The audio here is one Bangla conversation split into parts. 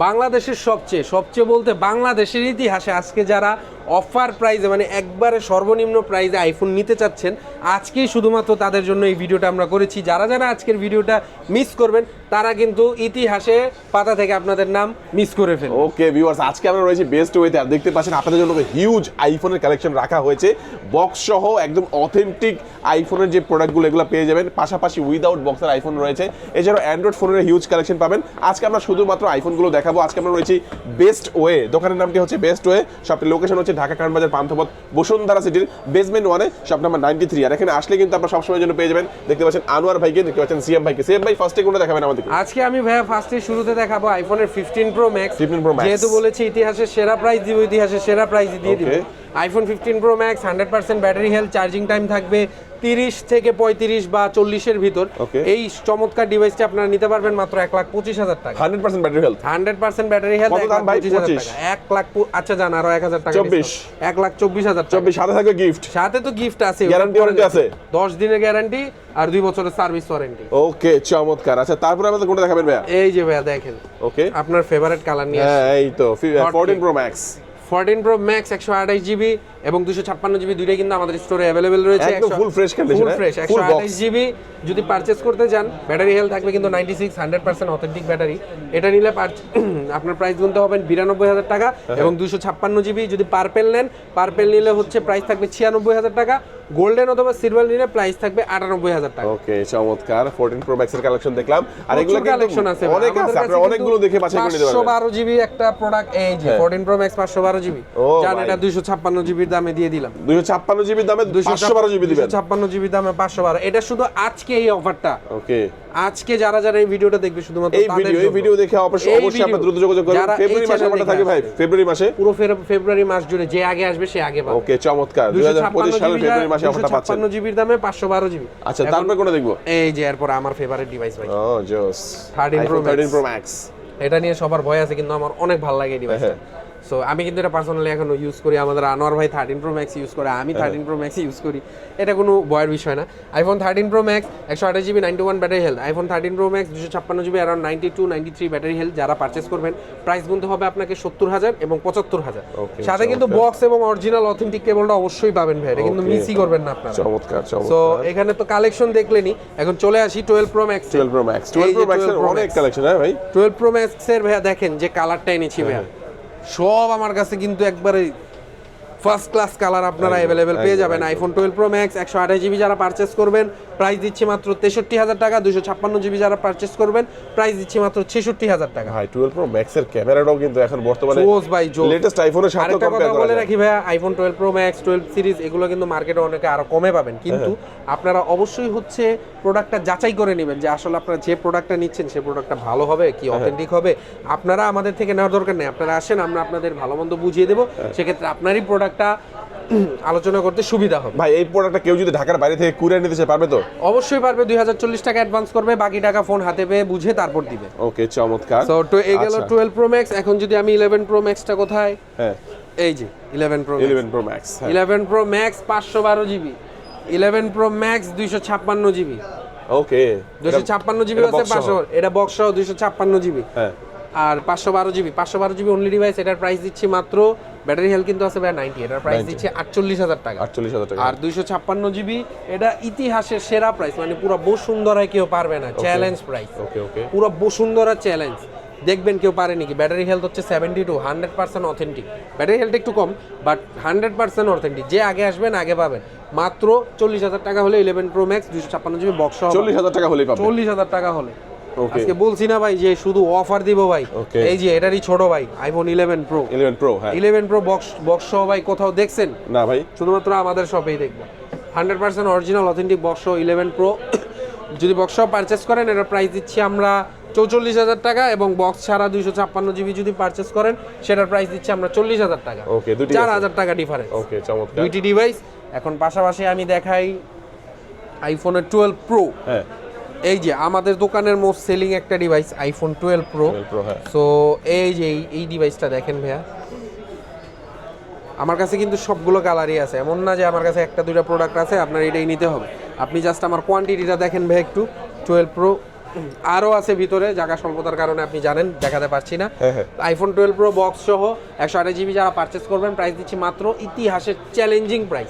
বাংলাদেশের সবচেয়ে সবচেয়ে বলতে বাংলাদেশের ইতিহাসে আজকে যারা অফার প্রাইজে মানে একবারে সর্বনিম্ন প্রাইজে আইফোন নিতে চাচ্ছেন। আজকেই শুধুমাত্র তাদের জন্য এই ভিডিওটা আমরা করেছি। যারা যারা আজকের ভিডিওটা মিস করবেন, তারা কিন্তু ইতিহাসে পাতা থেকে আপনাদের নাম মিস করে ফেলবে। ওকে ভিউয়ার্স আজকে আমরা রয়েছি বেস্ট ওয়েতে আর দেখতে পাচ্ছেন, আপনাদের জন্য হিউজ আইফোনের কালেকশন রাখা হয়েছে। বক্স সহ একদম অথেন্টিক আইফোনের যে প্রোডাক্টগুলো এগুলো পেয়ে যাবেন। পাশাপাশি উইদাউট বক্সের আইফোন রয়েছে। এছাড়াও অ্যান্ড্রয়েড ফোনের হিউজ কালেকশন পাবেন। আজকে আমরা শুধুমাত্র আইফোনগুলো দেখাবো। আজকে আমরা রয়েছি বেস্ট ওয়ে দোকানের নামটি হচ্ছে বেস্ট ওয়ে শপটির লোকেশন হচ্ছে ঢাকা কারণবাজার পান্থপথ বসুন্ধরা সিটির বেসমেন্ট ওয়ানে শপ নাম্বার নাইনটি থ্রি আর এখানে আসলে কিন্তু আপনার সবসময়ের জন্য পেয়ে যাবেন। দেখতে পাচ্ছেন আনোয়ার ভাইকে দেখতে পাচ্ছেন সিএম ভাইকে। সিএম ভাই ফার্স্টে কোনটা দেখাবেন আমাদের আজকে আমি ভাইয়া ফার্স্টে শুরুতে দেখাবো আইফোনের fifteen pro max fifteen pro max যেহেতু বলেছি ইতিহাসের সেরা প্রাইস দিব ইতিহাসের সেরা প্রাইস দিয়ে দিব. IPhone fifteen pro max hundred percent battery health charging time থাকবে তিরিশ থেকে পঁয়ত্রিশ বা চল্লিশের ভিতর. এই চমৎকার ডিভাইসটা আপনারা নিতে পারবেন মাত্র এক লাখ পঁচিশ হাজার টাকা। Hundred percent battery health hundred percent battery health এক লাখ আচ্ছা জান আরও এক হাজার টাকা 24 discount। এক লাখ চব্বিশ হাজার চব্বিশ সাথে থাকবে গিফট সাথে তো গিফট আছে। Guarantee warranty আছে? দশ দিনের গ্যারান্টি আর দুই বছরের সার্ভিস ওয়ারেন্টি ওকে চমৎকার। আচ্ছা তারপরে আমাদের কোনটা দেখাবেন ভাইয়া? এই যে ভাইয়া দেখেন। ওকে। আপনার ফেভারিট কালার নিয়ে হ্যাঁ এই তো Hot fourteen cake। Pro max fourteen pro max একশো আঠাশ জিবি এবং দুশো ছাপ্পান্ন জিবি দুইটাই কিন্তু আমাদের স্টোরে অ্যাভেলেবেল রয়েছে। ফুল ফ্রেশ ফুল? ফ্রেশ একশো আঠাশ জিবি যদি পারচেস করতে চান ব্যাটারি হেলথ থাকবে কিন্তু ninety six hundred percent authentic battery এটা নিলে পার- আপনার প্রাইস গুনতে হবে বিরানব্বই হাজার টাকা হ্যাঁ, এবং দুশো ছাপ্পান্ন জিবি যদি পার্পেল নেন পার্পেল নিলে হচ্ছে প্রাইস থাকবে ছিয়ানব্বই হাজার টাকা। গোল্ডেন অথবা সিলভার নিলে প্রাইস থাকবে আটানব্বই হাজার টাকা। ওকে চমৎকার। ফোরটিন প্রো ম্যাক্স এর কালেকশন দেখলাম। আর এগুলো কালেকশন আছে অনেক আছে আপনারা অনেকগুলো দেখে বাছাই করে নিতে 512 পারবেন জিবি একটা প্রোডাক্ট এই যে হ্যাঁ। 14 প্রো ম্যাক্স 512 জিবি। জান। এটা 256 জিবির দামে দিয়ে দিলাম। দুইশো ছাপ্পান্ন জিবির দামে পাঁচশো বারো জিবি দিবেন। 256 জিবি দামে 512 এটা শুধু আজকে এই অফারটা ওকে। আজকে যারা যারা এই ভিডিওটা দেখবে শুধুমাত্র এই ভিডিও এই। ভিডিও দেখে অবশ্যই অবশ্যই আপনারা দ্রুত যোগাযোগ করুন ফেব্রুয়ারি মাসে দেখে থাকে ভাই। ফেব্রুয়ারি মাসে? পুরো ফেব্রুয়ারি মাস জুড়ে যে আগে আসবে সে আগে পাবে। ওকে চমৎকার। দুই হাজার পঁচিশ সালের ফেব্রুয়ারি মাসে অফারটা পাচ্ছেন 256 জিবির দামে 512 জিবি। আচ্ছা তারপর কোনটা দেখব? এই যে এরপর আমার ফেভারিট ডিভাইস ভাই। ও জোস 13 প্রো 13 প্রো ম্যাক্স এটা নিয়ে সবার ভয় আছে কিন্তু আমার অনেক ভালো লাগে এই ডিভাইসটা হ্যাঁ। সো আমি কিন্তু এটা পার্সোনালি এখনও ইউজ করি। আমাদের আনোয়ার ভাই থার্টিন প্রো ম্যাক্স ইউজ করে আমি হ্যাঁ। থার্টিন প্রো ম্যাক্স ইউজ করি। এটা কোনো বয়ের বিষয় না। আইফোন থার্টিন প্রো ম্যাক্স একশো আঠাশ GB ninety one battery health iPhone thirteen pro max দুশো ছাপ্পান্ন GB around ninety two ninety three battery health যারা পারচেস করবেন প্রাইস গুনতে হবে আপনাকে সত্তর হাজার এবং পঁচাত্তর হাজার। সাথে কিন্তু বক্স এবং অরিজিনাল অথেন্টিক কেবলটা অবশ্যই পাবেন ভাই। এটা কিন্তু মিসই করবেন না আপনারা। চমৎকার সো এখানে তো কালেকশন দেখলেনি। এখন চলে আসি twelve pro max twelve pro max twelve pro max এর 12 Pro অনেক কালেকশন হ্যাঁ ভাই? টুয়েলভ প্রো ম্যাক্সের ভাইয়া দেখেন যে কালারটা এনেছি ভাইয়া। সব আমার কাছে কিন্তু একবারে ফার্স্ট ক্লাস কালার আপনারা অ্যাভেলেবেল পেয়ে যাবেন। আইফোন টুয়েলভ প্রো ম্যাক্স একশো আঠাশ জিবি যারা পারচেস করবেন প্রাইস দিচ্ছি মাত্র তেষট্টি হাজার টাকা দুশো ছাপ্পান্ন জিবি যারা পারচেস করবেন প্রাইস দিচ্ছি মাত্র ছেষট্টি হাজার টাকা ভাই টুয়েলভ প্রো ম্যাক্স এর ক্যামেরাটাও কিন্তু এখন বর্তমানে জোস ভাই জোস লেটেস্ট আইফোনের সাথে কথা বলে রাখি ভাইয়া iPhone twelve pro max twelve series এগুলো কিন্তু মার্কেটে অনেকে আরও কমে পাবেন কিন্তু হ্যাঁ। আপনারা অবশ্যই হচ্ছে প্রোডাক্টটা যাচাই করে নেবেন যে আসলে আপনারা যে প্রোডাক্টটা নিচ্ছেন সেই প্রোডাক্টটা ভালো হবে কি হ্যাঁ। অথেন্টিক হবে আপনারা আমাদের থেকে নেওয়ার দরকার নেই আপনারা আসেন আমরা আপনাদের ভালো মন্দ বুঝিয়ে দেবো হ্যাঁ। সেক্ষেত্রে আপনারই প্রোডাক্টটা আলোচনা করতে সুবিধা হবে। ভাই এই প্রোডাক্টটা কেউ যদি ঢাকার বাইরে থেকে কুরিয়ার নিতে চায় পারবে তো? অবশ্যই পারবে দুই হাজার চল্লিশ টাকা অ্যাডভান্স করবে বাকি টাকা ফোন হাতে পেয়ে বুঝে তারপর দিবে। ওকে চমৎকার। তো এই গেল। টুয়েলভ প্রো ম্যাক্স এখন যদি আমি ইলেভেন প্রো ম্যাক্সটা কোথায়? হ্যাঁ। এই যে eleven pro eleven pro max eleven pro max পাঁচশো বারো জিবি ইলেভেন প্রো ম্যাক্স দুইশো ছাপ্পান্ন জিবি ওকে দুইশো ছাপ্পান্ন জিবি আছে পাঁচশো এটা বক্স সহ দুইশো ছাপ্পান্ন জিবি হ্যাঁ। আর পাঁচশো বারো জিবি পাঁচশো বারো জিবি অনলি ডিভাইস এটার প্রাইস দিচ্ছি মাত্র ব্যাটারি হেলথ কিন্তু আছে ভাই নাইনটি এটার প্রাইস দিচ্ছে আটচল্লিশ হাজার টাকা। আটচল্লিশ হাজার টাকা। আর দুইশো ছাপ্পান্ন জিবি এটা ইতিহাসের সেরা প্রাইস মানে পুরো বসুন্ধরায় কেউ পারবে না চ্যালেঞ্জ প্রাইস ওকে ওকে পুরো বসুন্ধরা চ্যালেঞ্জ দেখবেন কেউ পারে নাকি ব্যাটারি হেলথ হচ্ছে seventy two hundred percent authentic battery health একটু কম বাট হান্ড্রেড পার্সেন্ট অথেন্টিক যে আগে আসবেন আগে পাবেন। মাত্র চল্লিশ হাজার টাকা হলে ইলেভেন প্রো ম্যাক্স দুশো ছাপ্পান্ন জিবি বক্স চল্লিশ হাজার টাকা হলে চল্লিশ হাজার টাকা হলে। আজকে বলছি না ভাই যে শুধু অফার দিব ভাই. এই যে এটারই ছোট ভাই iPhone eleven pro eleven pro হ্যাঁ। ইলেভেন প্রো বক্স বক্স সহ ভাই কোথাও দেখছেন? না ভাই। শুধুমাত্র আমাদের শপেই দেখবেন hundred percent original authentic box eleven pro যদি বক্স পারচেস করেন এটার প্রাইস দিচ্ছি আমরা চৌচল্লিশ হাজার টাকা এবং বক্স ছাড়া দুইশো ছাপ্পান্ন জিবি যদি পারচেস করেন সেটার প্রাইস দিচ্ছি আমরা চল্লিশ হাজার টাকা। ওকে দুটি চার। হাজার টাকা ডিফারেন্স ওকে চমৎকার। দুইটি ডিভাইস এখন পাশাপাশি আমি দেখাই আইফোনের টুয়েলভ প্রো হ্যাঁ। এই যে আমাদের দোকানের মোস্ট সেলিং একটা device iPhone twelve pro 12। So এই যে এই- ডিভাইসটা দেখেন ভাইয়া। আমার কাছে কিন্তু সবগুলো কালারই আছে। এমন না যে আমার কাছে একটা দুইটা প্রোডাক্ট আছে আপনার এটাই নিতে হবে। আপনি জাস্ট আমার কোয়ান্টিটিটা দেখেন ভাই একটু। টুয়েলভ প্রো আরও আছে ভিতরে জায়গা স্বল্পতার কারণে আপনি জানেন দেখাতে পারছি না। আইফোন টুয়েলভ প্রো বক্স সহ একশো আঠাশ জিবি যারা পারচেস করবেন প্রাইস দিচ্ছি মাত্র ইতিহাসের challenging price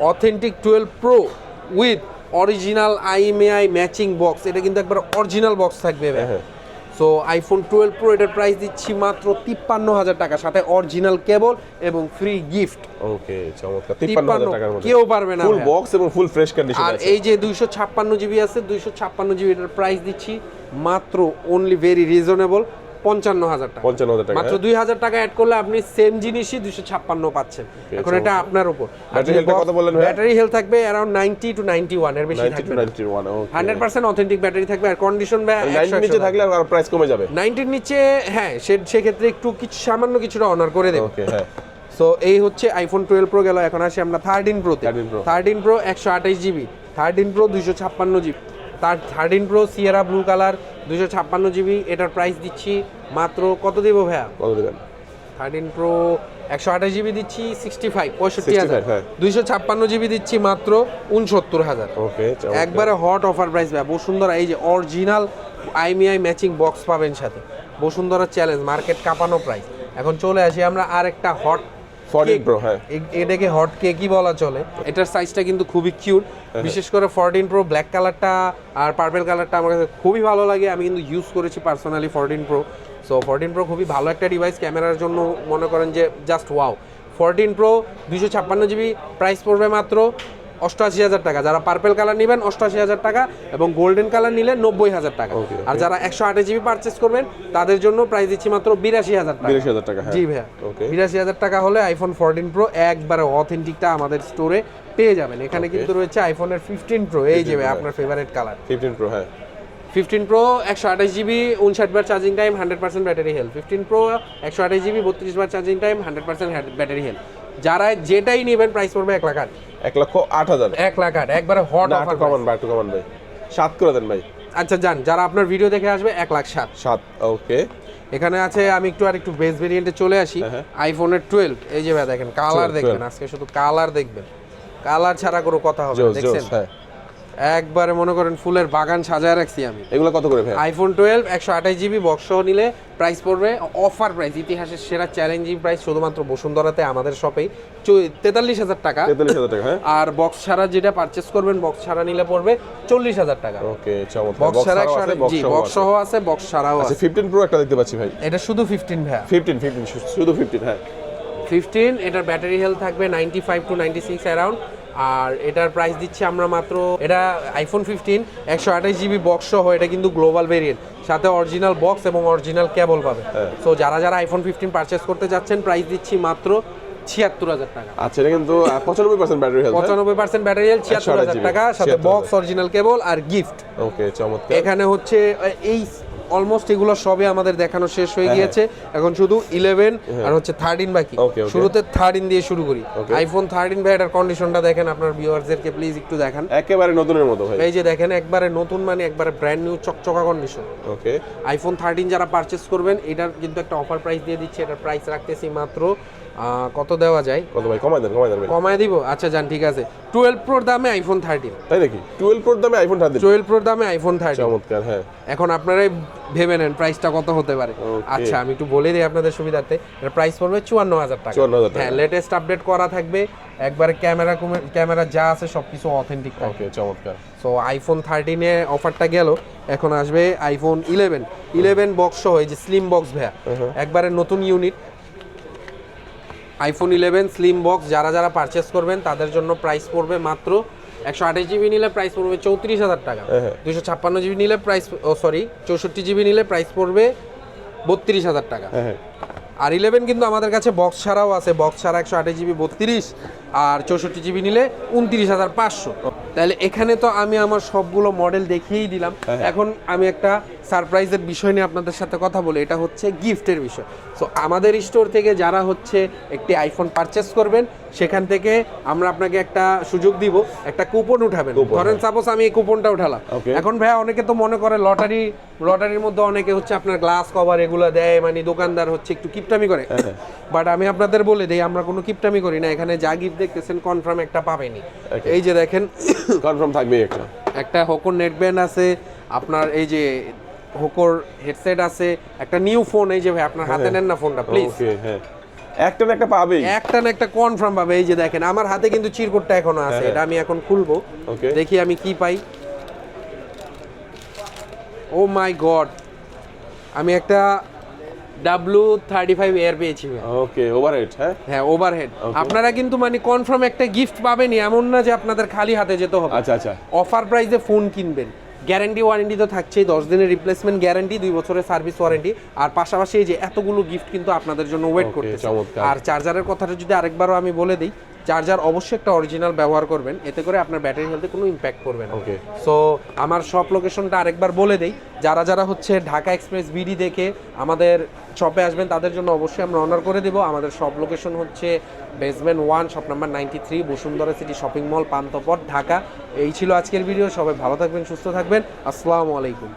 authentic twelve pro with original IMEI matching box. এটা কিন্তু একবার অরিজিনাল বক্স থাকবে। সো আইফোন টুয়েলভ প্রো এটার প্রাইস দিচ্ছি মাত্র তিপ্পান্ন হাজার টাকা। সাথে অরিজিনাল কেবল এবং ফ্রি গিফট ওকে চমৎকার। 53 53000 টাকার মধ্যে। কেউ পারবে না ফুল বক্স এবং ফুল ফ্রেশ কন্ডিশন আর এই যে দুইশো ছাপ্পান্ন জিবি আছে দুইশো ছাপ্পান্ন জিবি এটার প্রাইস দিচ্ছি মাত্র অনলি ভেরি রিজনেবল পঞ্চান্ন হাজার টাকা। 55000 টাকা, মাত্র হ্যাঁ। দুই হাজার টাকা অ্যাড করলে আপনি সেম জিনিসই দুইশো ছাপ্পান্ন পাচ্ছেন। এখন এটা আপনার উপর। ভাইয়া? ব্যাটারি হেলথ থাকবে অ্যারাউন্ড নাইনটি টু নাইনটি ওয়ানের বেশি থাকবে to 91 okay hundred percent authentic battery থাকবে। আর কন্ডিশন 90 নিচে থাকলে আর প্রাইস কমে যাবে? নাইনটির নিচে হ্যাঁ সে সেক্ষেত্রে একটু কিছু সামান্য কিছুটা অনার করে দেবে। ওকে হ্যাঁ। সো এই হচ্ছে আইফোন টুয়েলভ প্রো গেল। এখন আসি আমরা থার্টিন প্রোতে 13 Pro। থার্টিন প্রো একশো আঠাশ জিবি থার্টিন প্রো দুইশো ছাপ্পান্ন জিবি তার thirteen pro sierra blue colour দুশো ছাপ্পান্ন জিবি এটার প্রাইস দিচ্ছি মাত্র কত দিব ভাইয়া? কত দিবেন? থার্টিন প্রো একশো আঠাশ জিবি দিচ্ছি সিক্সটি ফাইভ পঁয়ষট্টি হাজার। 65, হ্যাঁ। দুইশো ছাপ্পান্ন জিবি দিচ্ছি মাত্র উনসত্তর হাজার। ওকে একবারে হট অফার প্রাইস ভাই বসুন্ধরা এই যে অরিজিনাল আইমিআই ম্যাচিং বক্স পাবেন সাথে। বসুন্ধরা চ্যালেঞ্জ মার্কেট কাঁপানো প্রাইস এখন চলে আসি আমরা আরেকটা হট 14 প্রো হ্যাঁ। এটাকে হট কেকই বলা চলে? এটার সাইজটা কিন্তু খুবই কিউট বিশেষ করে ফরটিন প্রো ব্ল্যাক কালারটা আর পার্পেল কালারটা আমার কাছে খুবই ভালো লাগে। আমি কিন্তু ইউজ করেছি personally fourteen pro so fourteen pro খুবই ভালো একটা ডিভাইস ক্যামেরার জন্য মনে করেন যে জাস্ট ওয়াও ফোরটিন প্রো দুশো ছাপ্পান্ন জিবি প্রাইস পড়বে মাত্র অষ্টআশি হাজার টাকা। যারা পার্পেল কালার নেবেন অষ্টআশি হাজার টাকা এবং গোল্ডেন কালার নিলে নব্বই হাজার টাকা. আর যারা একশো আঠাশ জিবি পারচেস করবেন তাদের জন্য প্রাইস দিচ্ছি মাত্র বিরাশি হাজার টাকা। 82000 টাকা হ্যাঁ। জি ভাইয়া। ওকে বিরাশি হাজার টাকা হলে আইফোন ফোরটিন প্রো একবারে অথেন্টিকটা আমাদের স্টোরে পেয়ে যাবেন। এখানে কিন্তু রয়েছে আইফোনের ফিফটিন প্রো এই যে 15 ভাই আপনার ফেভারিট কালার 15 প্রো হ্যাঁ। ফিফটিন প্রো একশো আঠাশ জিবি উনষাট বার charging time hundred percent battery health fifteen pro একশো আঠাশ জিবি বত্রিশ বার charging time hundred percent battery health যারা যেটাই নেবেন প্রাইস পড়বে এক লাখ আট। এক লক্ষ 8000 এক লাখ আট একবারে হট অফার কমান ভাই একটু কমান ভাই। সাত করে দেন ভাই। আচ্ছা যান যারা আপনার ভিডিও দেখে আসবে এক লাখ সাত। সাত ওকে এখানে আছে আমি একটু আর একটু বেস ভেরিয়েন্টে চলে আসি। হ্যাঁ, হ্যাঁ। আইফোনের টুয়েলভ এই যে ভাই দেখেন কালার দেখবেন আজকে শুধু কালার দেখবেন। কালার ছাড়া কোনো কথা হবে দেখছেন? হ্যাঁ। একবারে মনে করেন ফুলের বাগান সাজায় রাখছি আমি। এগুলো কত করে ভাই আইফোন টুয়েলভ একশো আঠাশ জিবি বক্স নিলে প্রাইস পড়বে অফার প্রাইস ইতিহাসের সেরা চ্যালেঞ্জিং প্রাইস শুধুমাত্র বসুন্ধরাতে আমাদের শপেই তেতাল্লিশ হাজার টাকা। 43000 টাকা হ্যাঁ? আর বক্স ছাড়া যেটা পারচেস করবেন বক্স ছাড়া নিলে পড়বে চল্লিশ হাজার টাকা। ওকে বক্স ছাড়া জি বক্স। সহ আছে বক্স ছাড়াও আচ্ছা আছে। 15 প্রো একটা দেখতে পাচ্ছি ভাই। এটা শুধু ফিফটিন ভাইয়া। 15 15 শুধু 15 হ্যাঁ। ফিফটিন এটার ব্যাটারি হেলথ থাকবে ninety five to ninety six around আর এটার প্রাইস দিচ্ছি আমরা মাত্র এটা আইফোন ফিফটিন একশো আঠাশ জিবি বক্স সহ এটা কিন্তু গ্লোবাল ভেরিয়েন্ট সাথে অরিজিনাল বক্স এবং অরিজিনাল কেবল পাবে। হ্যাঁ। সো যারা যারা আইফোন ফিফটিন পারচেস করতে যাচ্ছেন প্রাইস দিচ্ছি মাত্র ছিয়াত্তর হাজার টাকা। আচ্ছা এটা কিন্তু পঁচানব্বই পার্সেন্ট ব্যাটারি হেলথ পঁচানব্বই পার্সেন্ট ব্যাটারি হেলথ ছিয়াত্তর হাজার টাকা। সাথে বক্স অরিজিনাল কেবল আর গিফট ওকে চমৎকার। এখানে হচ্ছে এই অলমোস্ট এগুলো সবই আমাদের দেখানো শেষ হয়ে হ্যাঁ, গিয়েছে। এখন শুধু ইলেভেন আর হচ্ছে থার্টিন বাকি. শুরুতে থার্টিন দিয়ে শুরু করি. আইফোন থার্টিন ভাই এটার কন্ডিশনটা দেখেন আপনার ভিউয়ারদেরকে প্লিজ একটু দেখান। একেবারে নতুনের মতো ভাই। এই যে দেখেন একবারে নতুন মানে একবারে ব্র্যান্ড নিউ চকচকা কন্ডিশন ওকে আইফোন থার্টিন যারা পারচেস করবেন এটার কিন্তু একটা অফার প্রাইস দিয়ে দিচ্ছে এটার প্রাইস রাখতেছি মাত্র কত দেওয়া যায়? কত ভাই? কমাই দেন কমাই দেন কমায় দিব? আচ্ছা যান ঠিক আছে। টুয়েলভ প্রোর দামে আইফোন থার্টিন তাই নাকি? 12 প্রোর দামে আইফোন থার্টিন টুয়েলভ প্রোর দামে আইফোন থার্টিন চমৎকার হ্যাঁ। এখন আপনারাই ভেবে নেন প্রাইসটা কত হতে পারে। আচ্ছা আমি একটু বলে দিই আপনাদের সুবিধার্থে। এর প্রাইস পড়বে চুয়ান্ন হাজার টাকা। 54,000 টাকা। হ্যাঁ লেটেস্ট আপডেট করা থাকবে। একবারে ক্যামেরা ক্যামেরা যা আছে সবকিছু অথেন্টিক থাকবে। ওকে চমৎকার। সো আইফোন থার্টিনে অফারটা গেল। এখন আসবে আইফোন ইলেভেন ইলেভেন বক্স সহ এই যে স্লিম বক্স ভাইয়া। একবারে নতুন unit iPhone eleven slim box যারা যারা পারচেস করবেন তাদের জন্য প্রাইস পড়বে মাত্র একশো আঠাশ জিবি নিলে প্রাইস পড়বে চৌত্রিশ হাজার টাকা। হ্যাঁ। দুশো ছাপ্পান্ন জিবি নিলে প্রাইস ও সরি চৌষট্টি জিবি নিলে প্রাইস পড়বে বত্রিশ হাজার টাকা। হ্যাঁ হ্যাঁ। আর ইলেভেন কিন্তু আমাদের কাছে বক্স ছাড়াও আছে। বক্স ছাড়া একশো আঠাশ জিবি বত্রিশ আর চৌষট্টি জিবি নিলে উনত্রিশ হাজার পাঁচশো। তাহলে এখানে তো আমি আমার সবগুলো মডেল দেখিয়েই দিলাম। হ্যাঁ। এখন আমি একটা সারপ্রাইজের বিষয় নিয়ে আপনাদের সাথে কথা বলি এটা হচ্ছে গিফটের বিষয়। সো আমাদের স্টোর থেকে যারা হচ্ছে একটি আইফোন পারচেস করবেন সেখান থেকে আমরা আপনাকে একটা সুযোগ দিব একটা কুপন উঠাবেন। ধরেন হ্যাঁ। সাপোজ আমি এই কুপনটা উঠালাম। এখন ভাইয়া অনেকে তো মনে করে লটারি লটারির মধ্যে অনেকে হচ্ছে আপনার গ্লাস কভার এগুলো দেয় মানে দোকানদার হচ্ছে একটু কিপটামি করে। হ্যাঁ, বাট আমি আপনাদের বলে দিই আমরা কোনো কিপটামি করি না এখানে যা গিফট দেখতেছেন কনফার্ম একটা পাবেনি এই যে দেখেন। কনফার্ম থাকবেই একটা। একটা হকন নেট ব্যান্ড আছে আপনার এই যে হোকোর হেডসেট আছে একটা নিউ ফোন এই যে ভাই আপনার হাতে নেন না ফোনটা প্লিজ ওকে হ্যাঁ। একটা না একটা পাবেই। একটা না একটা কনফার্ম পাবে এই যে দেখেন আমার হাতে কিন্তু চিরকুটটা এখনও আছে হ্যাঁ। এটা আমি এখন খুলবো. দেখি আমি কি পাই। ও মাই গড আমি একটা ডাব্লু থার্টি ফাইভ এয়ার পেয়েছি। ওকে ওভারহেড হ্যাঁ? হ্যাঁ ওভারহেড আপনারা কিন্তু মানে কনফার্ম একটা গিফট পাবেনই এমন না যে আপনাদের খালি হাতে যেতে হবে। আচ্ছা আচ্ছা। অফার প্রাইসে ফোন কিনবেন। গ্যারান্টি ওয়ারেন্টি তো থাকছেই দশ দিনের রিপ্লেসমেন্ট গ্যারান্টি দুই বছরের সার্ভিস ওয়ারেন্টি আর পাশাপাশি এই যে এতগুলো গিফট কিন্তু আপনাদের জন্য ওয়েট করতে করতেছে। আর চার্জারের কথাটা যদি আরেকবারও আমি বলে দিই চার্জার অবশ্যই একটা অরিজিনাল ব্যবহার করবেন। এতে করে আপনার ব্যাটারি হেলথে কোনো ইম্প্যাক্ট করবে না। Okay. সো আমার শপ লোকেশনটা আরেকবার বলে দেই। যারা যারা হচ্ছে ঢাকা এক্সপ্রেস বিডি দেখে আমাদের শপে আসবেন তাদের জন্য অবশ্যই আমরা অনার করে দেবো। আমাদের শপ লোকেশন হচ্ছে basement one shop number ninety three Bashundhara city shopping mall Panthapath Dhaka. এই ছিল আজকের ভিডিও সবাই ভালো থাকবেন সুস্থ থাকবেন। আসসালামু আলাইকুম।